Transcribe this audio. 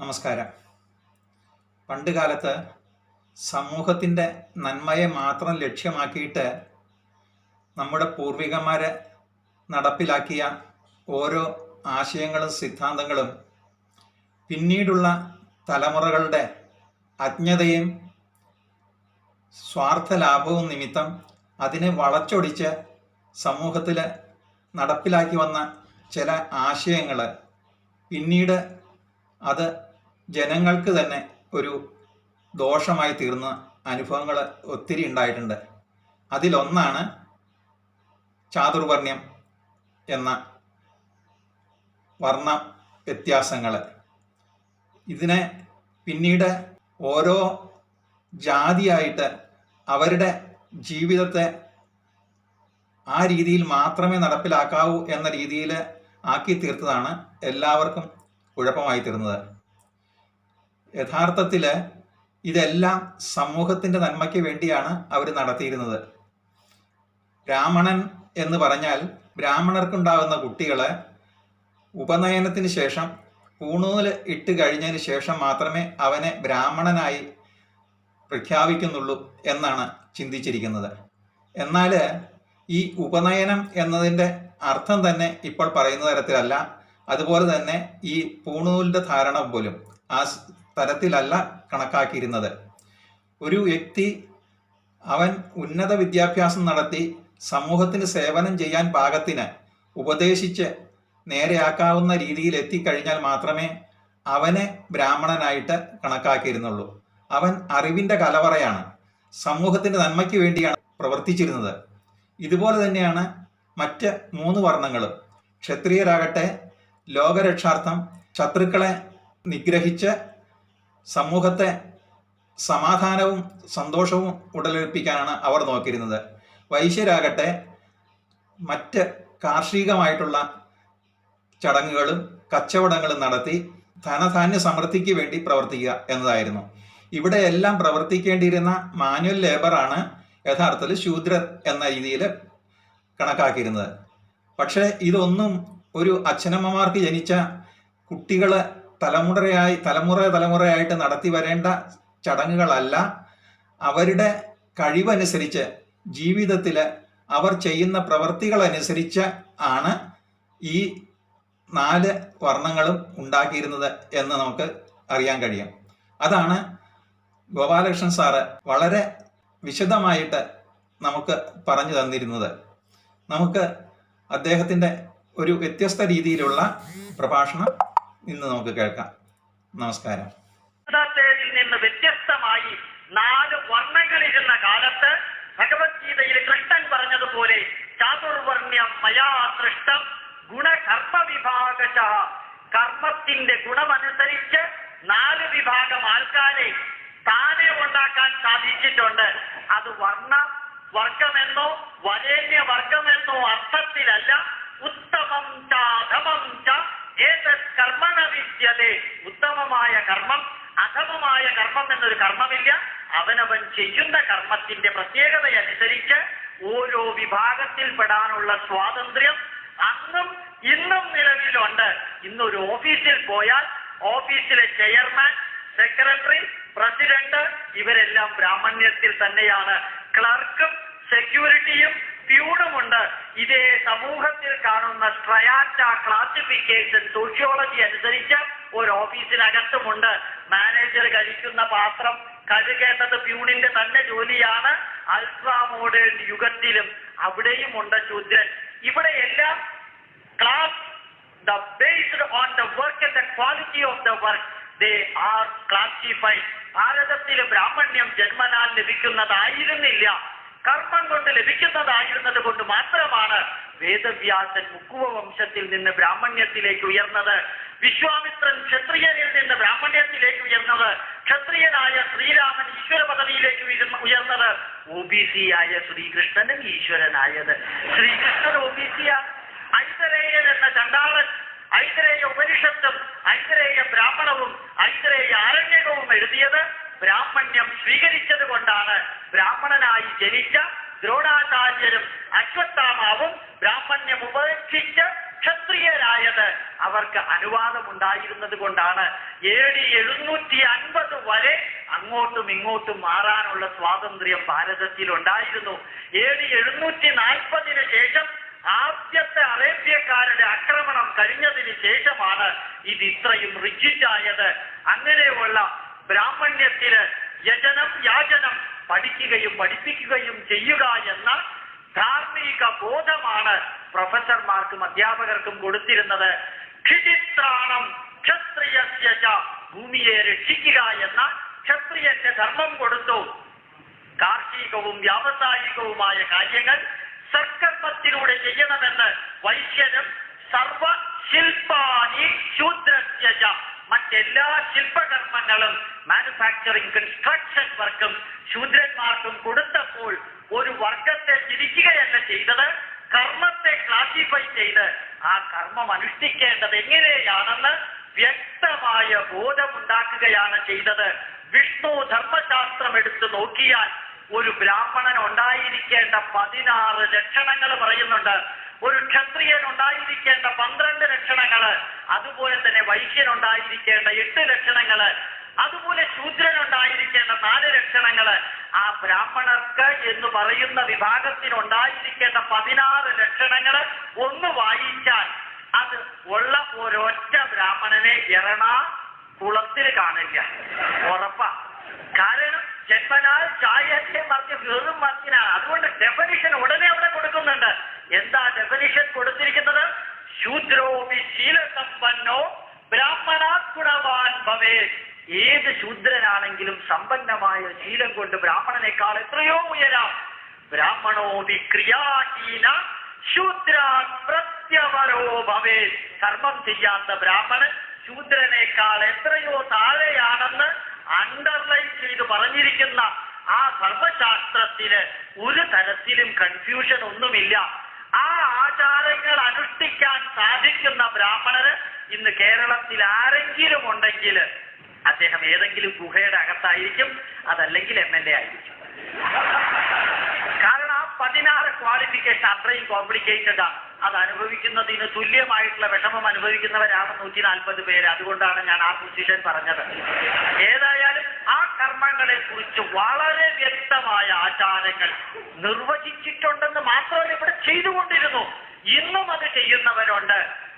നമസ്കാരം. പണ്ട് കാലത്ത് സമൂഹത്തിന്റെ നന്മയെ മാത്രം ലക്ഷ്യമാക്കിയിട്ട് നമ്മുടെ പൂർവികന്മാർ നടപ്പിലാക്കിയ ഓരോ ആശയങ്ങളും സിദ്ധാന്തങ്ങളും പിന്നീടുള്ള തലമുറകളുടെ അജ്ഞതയും സ്വാർത്ഥ ലാഭവും നിമിത്തം അതിനെ വളച്ചൊടിച്ച് സമൂഹത്തിൽ നടപ്പിലാക്കി വന്ന ചില ആശയങ്ങൾ പിന്നീട് അത് ജനങ്ങൾക്ക് തന്നെ ഒരു ദോഷമായി തീർന്ന അനുഭവങ്ങൾ ഒത്തിരി ഉണ്ടായിട്ടുണ്ട്. അതിലൊന്നാണ് ചാതുർവർണ്യം എന്ന വർണ വ്യത്യാസങ്ങൾ. ഇതിനെ പിന്നീട് ഓരോ ജാതിയായിട്ട് അവരുടെ ജീവിതത്തെ ആ രീതിയിൽ മാത്രമേ നടപ്പിലാക്കാവൂ എന്ന രീതിയിൽ ആക്കി തീർത്തതാണ് എല്ലാവർക്കും കുഴപ്പമായി തീർന്നത്. യഥാർത്ഥത്തിൽ ഇതെല്ലാം സമൂഹത്തിന്റെ നന്മയ്ക്ക് വേണ്ടിയാണ് അവർ നടത്തിയിരുന്നത്. ബ്രാഹ്മണൻ എന്ന് പറഞ്ഞാൽ ബ്രാഹ്മണർക്കുണ്ടാകുന്ന കുട്ടികളെ ഉപനയനത്തിന് ശേഷം പൂണൂൽ ഇട്ട് കഴിഞ്ഞതിന് ശേഷം മാത്രമേ അവനെ ബ്രാഹ്മണനായി പ്രഖ്യാപിക്കുന്നുള്ളൂ എന്നാണ് ചിന്തിച്ചിരിക്കുന്നത്. എന്നാൽ ഈ ഉപനയനം എന്നതിന്റെ അർത്ഥം തന്നെ ഇപ്പോൾ പറയുന്ന തരത്തിലല്ല. അതുപോലെ തന്നെ ഈ പൂണൂലിന്റെ ധാരണ പോലും ആ തരത്തിലല്ല കണക്കാക്കിയിരുന്നത്. ഒരു വ്യക്തി അവൻ ഉന്നത വിദ്യാഭ്യാസം നടത്തി സമൂഹത്തിന് സേവനം ചെയ്യാൻ പാകത്തിന് ഉപദേശിച്ച് നേരെയാക്കാവുന്ന രീതിയിൽ എത്തിക്കഴിഞ്ഞാൽ മാത്രമേ അവനെ ബ്രാഹ്മണനായിട്ട് കണക്കാക്കിയിരുന്നുള്ളൂ. അവൻ അറിവിന്റെ കലവറയാണ്. സമൂഹത്തിന്റെ നന്മയ്ക്ക് വേണ്ടിയാണ് പ്രവർത്തിച്ചിരുന്നത്. ഇതുപോലെ തന്നെയാണ് മറ്റ് മൂന്ന് വർണങ്ങളും. ക്ഷത്രിയരാകട്ടെ ലോകരക്ഷാർത്ഥം ശത്രുക്കളെ നിഗ്രഹിച്ച് സമൂഹത്തെ സമാധാനവും സന്തോഷവും ഉടലെടുപ്പിക്കാനാണ് അവർ നോക്കിയിരുന്നത്. വൈശ്യരാകട്ടെ മറ്റ് കാർഷികമായിട്ടുള്ള ചടങ്ങുകളും കച്ചവടങ്ങളും നടത്തി ധനധാന്യ സമൃദ്ധിക്ക് വേണ്ടി പ്രവർത്തിക്കുക എന്നതായിരുന്നു. ഇവിടെയെല്ലാം പ്രവർത്തിക്കേണ്ടിയിരുന്ന മാനുവൽ ലേബറാണ് യഥാർത്ഥത്തിൽ ശൂദ്രർ എന്ന രീതിയിൽ കണക്കാക്കിയിരുന്നത്. പക്ഷേ ഇതൊന്നും ഒരു അച്ഛനമ്മമാർക്ക് ജനിച്ച കുട്ടികൾ തലമുറയായി തലമുറ തലമുറയായിട്ട് നടത്തി വരേണ്ട ചടങ്ങുകളല്ല. അവരുടെ കഴിവനുസരിച്ച് ജീവിതത്തിൽ അവർ ചെയ്യുന്ന പ്രവൃത്തികളനുസരിച്ച് ആണ് ഈ നാല് വർണങ്ങളും ഉണ്ടാക്കിയിരുന്നത് എന്ന് നമുക്ക് അറിയാൻ കഴിയും. അതാണ് ഗോപാലകൃഷ്ണൻ സാറ് വളരെ വിശദമായിട്ട് നമുക്ക് പറഞ്ഞു തന്നിരുന്നത്. നമുക്ക് അദ്ദേഹത്തിന്റെ ഒരു വ്യത്യസ്ത രീതിയിലുള്ള പ്രഭാഷണം ഇന്ന് നമുക്ക് കേൾക്കാം. നമസ്കാരം. നിന്ന് വ്യത്യസ്തമായി നാല് വർണങ്ങളിരുന്ന കാലത്ത് ഭഗവത്ഗീതയിൽ കൃഷ്ണൻ പറഞ്ഞതുപോലെ ചാതുർവർണ്യം മയാ സൃഷ്ടം ഗുണകർമ്മ വിഭാഗശ കർമ്മത്തിന്റെ ഗുണമനുസരിച്ച് നാല് വിഭാഗം ആൾക്കാരെ താനെ ഉണ്ടാക്കാൻ സാധിച്ചിട്ടുണ്ട്. അത് വർണ വർഗമെന്നോ വരേണ്യ വർഗമെന്നോ അർത്ഥത്തിലല്ല. ഉത്തമം ചാധമം ച ഏതത് കർമ്മന വിദ്യതേ ഉത്തമമായ കർമ്മം അധമമായ കർമ്മം എന്നൊരു കർമ്മമില്ല. അവനവൻ ചെയ്യുന്ന കർമ്മത്തിന്റെ പ്രത്യേകതയനുസരിച്ച് ഓരോ വിഭാഗത്തിൽ വിഭാഗത്തിൽപ്പെടാനുള്ള സ്വാതന്ത്ര്യം അന്നും ഇന്നും നിലവിലുണ്ട്. ഇന്നൊരു ഓഫീസിൽ പോയാൽ ഓഫീസിലെ ചെയർമാൻ സെക്രട്ടറി പ്രസിഡന്റ് ഇവരെല്ലാം ബ്രാഹ്മണ്യത്തിൽ തന്നെയാണ്. ക്ലർക്കും സെക്യൂരിറ്റിയും പ്യൂണുമുണ്ട് ഇതേ സമൂഹത്തിൽ കാണുന്ന സ്ട്രയാറ്റ ക്ലാസിഫിക്കേഷൻ സോഷ്യോളജി അനുസരിച്ച് ഒരു ഓഫീസിനകത്തുമുണ്ട് മാനേജർ കഴിക്കുന്ന പാത്രം കഴുകേണ്ടത് പ്യൂണിന്റെ തന്നെ ജോലിയാണ്. അൾട്രാ മോഡേൺ യുഗത്തിലും അവിടെയും ഉണ്ട് ശൂദ്രൻ ഇവിടെയെല്ലാം class the based on the work and the quality of the work they are classified ഭാരതത്തിലെ ബ്രാഹ്മണ്യം ജന്മനാൽ ലഭിക്കുന്നതായിരുന്നില്ല. കർമ്മം കൊണ്ട് ലഭിക്കുന്നതായിരുന്നത് കൊണ്ട് മാത്രമാണ് വേദവ്യാസൻ മുക്കുവ വംശത്തിൽ നിന്ന് ബ്രാഹ്മണ്യത്തിലേക്ക് ഉയർന്നത്. വിശ്വാമിത്രൻ ക്ഷത്രിയനിൽ നിന്ന് ബ്രാഹ്മണ്യത്തിലേക്ക് ഉയർന്നത്. ക്ഷത്രിയനായ ശ്രീരാമൻ ഈശ്വര പദവിയിലേക്ക് ഉയർന്ന- ഉയർന്നത്. ഒ ബി സി ആയ ശ്രീകൃഷ്ണനും ഈശ്വരനായത്. ശ്രീകൃഷ്ണൻ ഒ ബി സി ഐതരേയൻ എന്ന ചണ്ടാളൻ ഐതരേയ ഉപനിഷത്തും ഐതരേയ ബ്രാഹ്മണവും ഐതരേയ ആരണ്യകവും എഴുതിയത് ബ്രാഹ്മണ്യം സ്വീകരിച്ചത് കൊണ്ടാണ് ബ്രാഹ്മണനായി ജനിച്ച ദ്രോണാചാര്യരും അശ്വത്ഥാമാവും ബ്രാഹ്മണ്യം ഉപേക്ഷിച്ച് ക്ഷത്രിയരായത്. അവർക്ക് അനുവാദം ഉണ്ടായിരുന്നത് കൊണ്ടാണ് ഡി എഴുന്നൂറ്റി അൻപത് വരെ അങ്ങോട്ടും ഇങ്ങോട്ടും മാറാനുള്ള സ്വാതന്ത്ര്യം ഭാരതത്തിൽ ഉണ്ടായിരുന്നു ഡി എഴുന്നൂറ്റി നാൽപ്പതിന് ശേഷം ആദ്യത്തെ അറേബ്യക്കാരുടെ ആക്രമണം കഴിഞ്ഞതിന് ശേഷമാണ് ഇത് ഇത്രയും റിജിറ്റായത് അങ്ങനെയുള്ള ബ്രാഹ്മണ്യത്തിന് യജനം യാചനം പഠിക്കുകയും പഠിപ്പിക്കുകയും ചെയ്യുക എന്ന ധാർമ്മിക ബോധമാണ് പ്രൊഫസർമാർക്കും അധ്യാപകർക്കും കൊടുത്തിരുന്നത്. ക്ഷിതിത്രാണം ക്ഷത്രിയ ഭൂമിയെ രക്ഷിക്കുക എന്ന ക്ഷത്രിയന്റെ ധർമ്മം കൊടുത്തു. കാർഷികവും വ്യാവസായികവുമായ കാര്യങ്ങൾ സർക്കർമ്മത്തിലൂടെ ചെയ്യണമെന്ന് വൈശ്യനും സർവ ശില്പാനി ശൂദ്രസ്യജ മറ്റെല്ലാ ശില്പകർമ്മങ്ങളും മാനുഫാക്ചറിംഗ് കൺസ്ട്രക്ഷൻ വർക്കും ശൂദ്രന്മാർക്കും കൊടുത്തപ്പോൾ ഒരു വർഗത്തെ തിരിക്കുകയല്ല ചെയ്തത് കർമ്മത്തെ ക്ലാസിഫൈ ചെയ്ത് ആ കർമ്മം അനുഷ്ഠിക്കേണ്ടത് എങ്ങനെയാണെന്ന് വ്യക്തമായ ബോധമുണ്ടാക്കുകയാണ് ചെയ്തത്. വിഷ്ണു ധർമ്മശാസ്ത്രം എടുത്തു നോക്കിയാൽ ഒരു ബ്രാഹ്മണൻ ഉണ്ടായിരിക്കേണ്ട പതിനാറ് ലക്ഷണങ്ങൾ പറയുന്നുണ്ട്. ഒരു ക്ഷത്രിയൻ ഉണ്ടായിരിക്കേണ്ട പന്ത്രണ്ട് ലക്ഷണങ്ങൾ അതുപോലെ തന്നെ വൈശ്യൻ ഉണ്ടായിരിക്കേണ്ട എട്ട് ലക്ഷണങ്ങൾ അതുപോലെ ശൂദ്രൻ ഉണ്ടായിരിക്കേണ്ട നാല് ലക്ഷണങ്ങൾ. ആ ബ്രാഹ്മണർക്ക് എന്ന് പറയുന്ന വിഭാഗത്തിന് ഉണ്ടായിരിക്കേണ്ട പതിനാറ് ലക്ഷണങ്ങൾ ഒന്ന് വായിച്ചാൽ അത് ഉള്ള ഒരൊറ്റ ബ്രാഹ്മണനെ ഇറണ കുളത്തിൽ കാണില്ല ഉറപ്പാ. കാരണം ജന്മനാൽ ചായത്തെ മറിച്ച് വെറും മറിച്ചിനാണ് അതുകൊണ്ട് ഡെഫനിഷൻ ഉടനെ അവിടെ കൊടുക്കുന്നുണ്ട്. എന്താ ഡെഫനിഷൻ കൊടുത്തിരിക്കുന്നത്? ശൂദ്രോപി ശീലസമ്പന്നോ ബ്രാഹ്മണാത് ഗുണവാൻ ഭവേ. ഏത് ശൂദ്രനാണെങ്കിലും സമ്പന്നമായ ശീലം കൊണ്ട് ബ്രാഹ്മണനേക്കാൾ എത്രയോ ഉയരാം. ബ്രാഹ്മണോപി ക്രിയാഹീന ശൂദ്രാൻ പ്രത്യവരോ ഭവേ. കർമ്മം ചെയ്യാത്ത ബ്രാഹ്മണൻ ശൂദ്രനേക്കാൾ എത്രയോ താഴെയാണെന്ന് അണ്ടർലൈൻ ചെയ്ത് പറഞ്ഞിരിക്കുന്ന ആ ധർമ്മശാസ്ത്രത്തിന് ഒരു തരത്തിലും കൺഫ്യൂഷൻ ഒന്നുമില്ല. ആ ആചാരങ്ങൾ അനുഷ്ഠിക്കാൻ സാധിക്കുന്ന ബ്രാഹ്മണര് ഇന്ന് കേരളത്തിൽ ആരെങ്കിലും ഉണ്ടെങ്കിൽ അദ്ദേഹം ഏതെങ്കിലും ഗുഹയുടെ അകത്തായിരിക്കും അതല്ലെങ്കിൽ എം എൽ എ ആയിരിക്കും. കാരണം ആ പതിനാറ് ക്വാളിഫിക്കേഷൻ അത്രയും കോംപ്ലിക്കേറ്റഡ് ആണ്. അത് അനുഭവിക്കുന്നതിന് തുല്യമായിട്ടുള്ള വിഷമം അനുഭവിക്കുന്നവരാണ് നൂറ്റി നാൽപ്പത് പേര്. അതുകൊണ്ടാണ് ഞാൻ ആ പൊസിഷൻ പറഞ്ഞത്. ഏതായാലും കർമ്മങ്ങളെ കുറിച്ച് വളരെ വ്യക്തമായ ആചാരങ്ങൾ നിർവചിച്ചിട്ടുണ്ടെന്ന് മാത്രമല്ല ഇവിടെ ചെയ്തുകൊണ്ടിരുന്നു. ഇന്നും അത് ചെയ്യുന്നവരുണ്ട്.